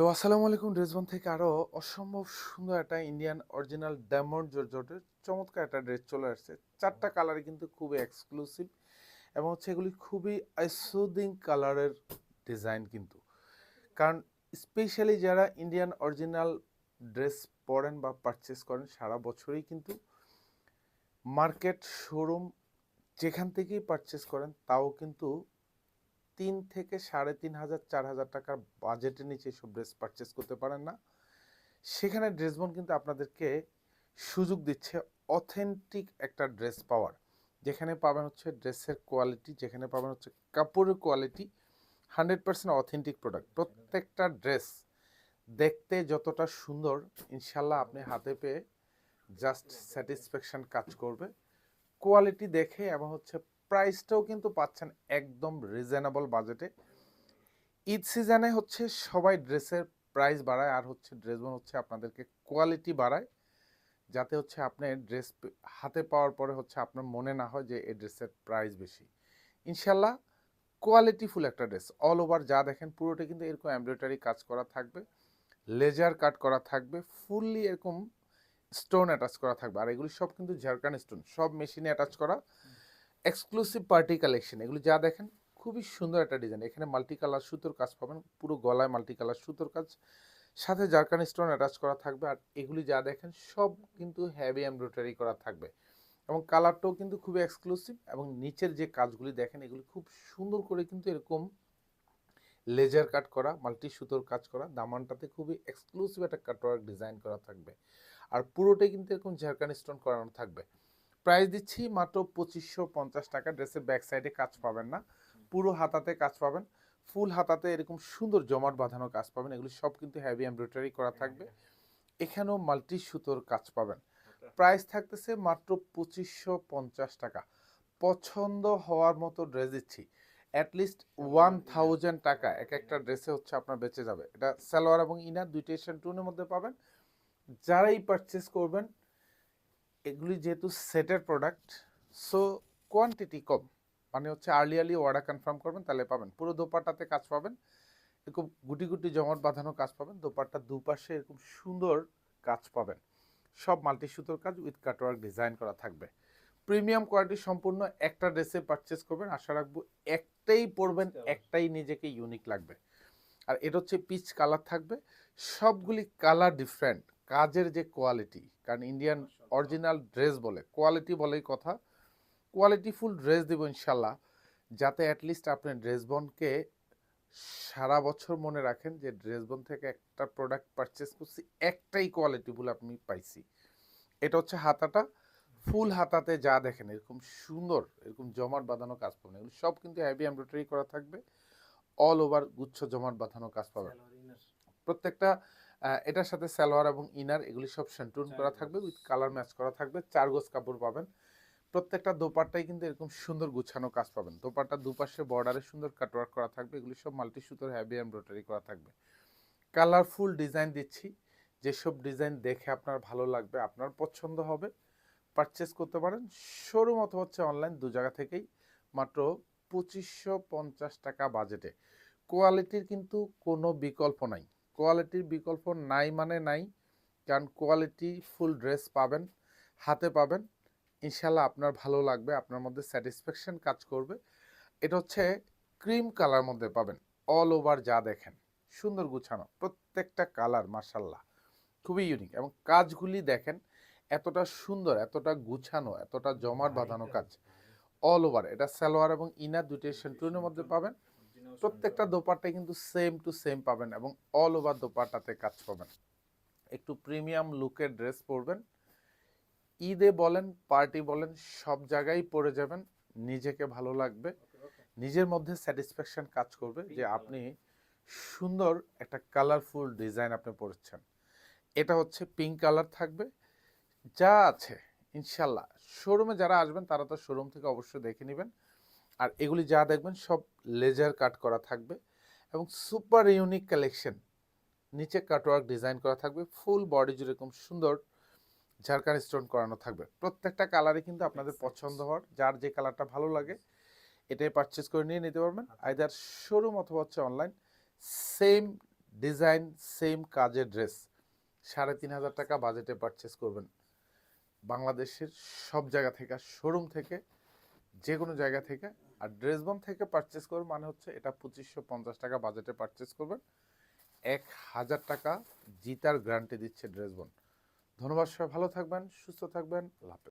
তো আসসালামু আলাইকুম ড্রেসবন থেকে আরও অসম্ভব সুন্দর একটা ইন্ডিয়ান অরিজিনাল ডায়মন্ড জর্জটের চমৎকার একটা ড্রেস চলে আসছে। চারটা কালারে কিন্তু খুবই এক্সক্লুসিভ এবং হচ্ছে এগুলি খুবই আইসোদিং কালারের ডিজাইন কিন্তু। কারণ স্পেশালি যারা ইন্ডিয়ান অরিজিনাল ড্রেস পরেন বা পারচেস করেন, সারা বছরই কিন্তু মার্কেট শোরুম যেখান থেকেই পারচেস করেন, তাও কিন্তু তিন থেকে সাড়ে তিন হাজার, চার হাজার টাকার বাজেটের নিচে এসব ড্রেস পারচেস করতে পারেন না। সেখানে ড্রেসবন কিন্তু আপনাদেরকে সুযোগ দিচ্ছে অথেন্টিক একটা ড্রেস পাওয়ার। যেখানে পাবেন হচ্ছে ড্রেসের কোয়ালিটি যেখানে পাবেন হচ্ছে কাপড়ের quality hundred percent authentic product প্রত্যেকটা ড্রেস দেখতে যতটা সুন্দর, ইনশাল্লাহ আপনি হাতে পেয়ে জাস্ট স্যাটিসফ্যাকশন কাজ করবে। কোয়ালিটি দেখে এবং হচ্ছে প্রাইসটাও কিন্তু পাচ্ছেন একদম রিজনেবল বাজেটে ঈদ সিজনে হচ্ছে সবাই ড্রেসের প্রাইস বাড়ায়, আর হচ্ছে ড্রেসবন হচ্ছে আপনাদেরকে কোয়ালিটি বাড়ায়, যাতে হচ্ছে আপনি ড্রেস হাতে পাওয়ার পরে হচ্ছে আপনার মনে না হয় যে এই ড্রেসের প্রাইস বেশি। ইনশাল্লাহ কোয়ালিটিফুল একটা ড্রেস অল ওভার যা দেখেন পুরোটা কিন্তু এরকম এমব্রয়ডারি কাজ করা থাকবে লেজার কাট করা থাকবে ফুললি এরকম স্টোন অ্যাটাচ করা থাকবে। আর এগুলি সব কিন্তু ঝাড়খান্ড স্টোন সব মেশিনে অ্যাটাচ করা। এক্সক্লুসিভ পার্টি কালেকশন এগুলি যা দেখেন, খুবই সুন্দর একটা ডিজাইন এখানে মাল্টি কালার সুতোর কাজ পাবেন, পুরো গলায় মাল্টি কালার সুতোর কাজ। সাথে জারকান স্টোন অ্যাটাচ করা থাকবে, আর এগুলি যা দেখেন, সব কিন্তু হ্যাভি এমব্রয়ডারি করা থাকবে। এবং কালারটাও কিন্তু খুবই এক্সক্লুসিভ এবং নিচের যে কাজগুলি দেখেন, এগুলি খুব সুন্দর করে কিন্তু এরকম লেজার কাট করা মাল্টি সুতোর কাজ করা, দামানটাতে খুবই এক্সক্লুসিভ একটা কাটওয়ার্ক ডিজাইন করা থাকবে। আর পুরোটাই কিন্তু এরকম ঝাড়খান স্টোন করানো থাকবে। প্রাইস দিচ্ছি মাত্র পঁচিশশো পঞ্চাশ টাকা। ড্রেসের ব্যাক সাইডে কাজ পাবেন না। পুরো হাতাতে কাজ পাবেন। ফুল হাতাতে এরকম সুন্দর জমাট বাঁধানো কাজ পাবেন। এগুলি সব কিন্তু হ্যাভি এমব্রয়ডারি করা থাকবে। এখানেও মাল্টি সুতোর কাজ পাবেন। প্রাইস থাকতেছে মাত্র পঁচিশশো পঞ্চাশ টাকা। পছন্দ হওয়ার মতো ড্রেস দিচ্ছি। অ্যাটলিস্ট ওয়ান থাউজেন্ড টাকা। এক একটা ড্রেসে হচ্ছে আপনার বেঁচে যাবে। এটা সালোয়ার এবং ইনার দুইটা এশিয়ান টুনের মধ্যে পাবেন। যারাই পারচেস করবেন এগুলি যেহেতু সেটের প্রোডাক্ট সো কোয়ান্টিটি কম। মানে হচ্ছে আর্লি অর্ডার কনফার্ম করবেন তাহলে পাবেন। পুরো দোপাট্টাতে কাজ পাবেন এরকম গুটি গুটি জমাট বাঁধানো কাজ পাবেন দোপাট্টা দুপাশে এরকম সুন্দর কাজ পাবেন। সব মাল্টি সুতোর কাজ উইথ কাটওয়ার্ক ডিজাইন করা থাকবে। প্রিমিয়াম কোয়ালিটি সম্পূর্ণ একটা ড্রেসে পারচেস করবেন আশা রাখব একটাই পরবেন একটাই নিজেকে ইউনিক লাগবে। আর এটা হচ্ছে পিচ কালার থাকবে সবগুলি কালার ডিফারেন্ট কাজের যে কোয়ালিটি কারণ ইন্ডিয়ান অরিজিনাল ড্রেস বলে কোয়ালিটি বলেই কথা। কোয়ালিটিফুল ড্রেস দেবো ইনশাল্লাহ যাতে অ্যাটলিস্ট আপনি ড্রেসবনকে সারা বছর মনে রাখেন যে ড্রেসবন থেকে একটা প্রোডাক্ট পারচেস করছি একটাই কোয়ালিটিফুল আপনি পাইছি। এটা হচ্ছে হাতাটা ফুল হাতাতে যা দেখেন এরকম সুন্দর এরকম জমাট বাঁধানো কাজ পাবেন। এগুলো সব কিন্তু হ্যাভি এমব্রয়ডারি করা থাকবে অল ওভার গুচ্ছ জমাট বাঁধানো কাজ পাবেন। প্রত্যেকটা এটার সাথে সালোয়ার এবং ইনার এগুলি সব সেন্টুন করা থাকবে উইথ কালার ম্যাচ করা থাকবে। চার গোজ কাপড় পাবেন। প্রত্যেকটা দোপাট্টাই কিন্তু এরকম সুন্দর গুছানো কাজ পাবেন। দোপাট্টা দুপাশে বর্ডারে সুন্দর কাটওয়ার্ক করা থাকবে। এগুলি সব মাল্টি সুতোর হ্যাভি এমব্রয়ডারি করা থাকবে। কালারফুল ডিজাইন দিচ্ছি। যেসব ডিজাইন দেখে আপনার ভালো লাগবে আপনার পছন্দ হবে পারচেস করতে পারেন। শোরুম অথবা হচ্ছে অনলাইন দু জায়গা থেকেই মাত্র পঁচিশশো পঞ্চাশ টাকা বাজেটে কোয়ালিটির কিন্তু কোনো বিকল্প নাই। কোয়ালিটির বিকল্প নাই মানে নাই। কারণ কোয়ালিটি ফুল ড্রেস পাবেন হাতে পাবেন। ইনশাল্লাহ আপনার ভালো লাগবে আপনার মধ্যে স্যাটিসফ্যাকশন কাজ করবে। এটা হচ্ছে ক্রিম কালার মধ্যে পাবেন অল ওভার যা দেখেন। সুন্দর গুছানো প্রত্যেকটা কালার মার্শাল্লাহ খুবই ইউনিক এবং কাজগুলি দেখেন এতটা সুন্দর এতটা গুছানো এতটা জমাট বাঁধানো কাজ। অল ওভার এটা সালোয়ার এবং ইনার দুটি সেন্টুনের মধ্যে পাবেন। প্রত্যেকটা দোপাট্টায় কিন্তু সেম টু সেম পাবেন এবং অল ওভার দোপাট্টাতে কাজ পাবেন। একটু প্রিমিয়াম লুকের ড্রেস পরবেন। ঈদে বলেন পার্টি বলেন সব জায়গায় পরে যাবেন। নিজেকে ভালো লাগবে। নিজের মধ্যে স্যাটিসফ্যাকশন কাজ করবে যে আপনি সুন্দর একটা কালারফুল ডিজাইন আপনি পরেছেন। এটা হচ্ছে পিঙ্ক কালার থাকবে। যা আছে ইনশাল্লাহ। শোরুমে যারা আসবেন তারা তো শোরুম থেকে অবশ্যই দেখে নেবেন। আর এগুলি যা দেখবেন সব লেজার কাট করা থাকবে এবং সুপার ইউনিক কালেকশন নিচে কাটওয়ার্ক ডিজাইন করা থাকবে ফুল বডি জুড়ে এরকম সুন্দর ঝাড়খান স্টোন করানো থাকবে। প্রত্যেকটা কালারই কিন্তু আপনাদের পছন্দ হওয়ার যার যে কালারটা ভালো লাগে এটাই পারচেস করে নিয়ে নিতে পারবেন। আইদার শোরুম অথবা হচ্ছে অনলাইন সেম ডিজাইন সেম কাজের ড্রেস সাড়ে তিন হাজার টাকা বাজেটে পারচেস করবেন। বাংলাদেশের সব জায়গা থেকে শোরুম থেকে যে কোনো জায়গা থেকে আর ড্রেস ড্রেসবন থেকে পারচেস করবেন মানে হচ্ছে এটা পঁচিশশো পঞ্চাশ টাকা বাজেটে পারচেস করবেন এক হাজার টাকা জিতার গ্যারান্টি দিচ্ছে ড্রেস ড্রেসবন ধন্যবাদ সবাই, ভালো থাকবেন, সুস্থ থাকবেন লাভ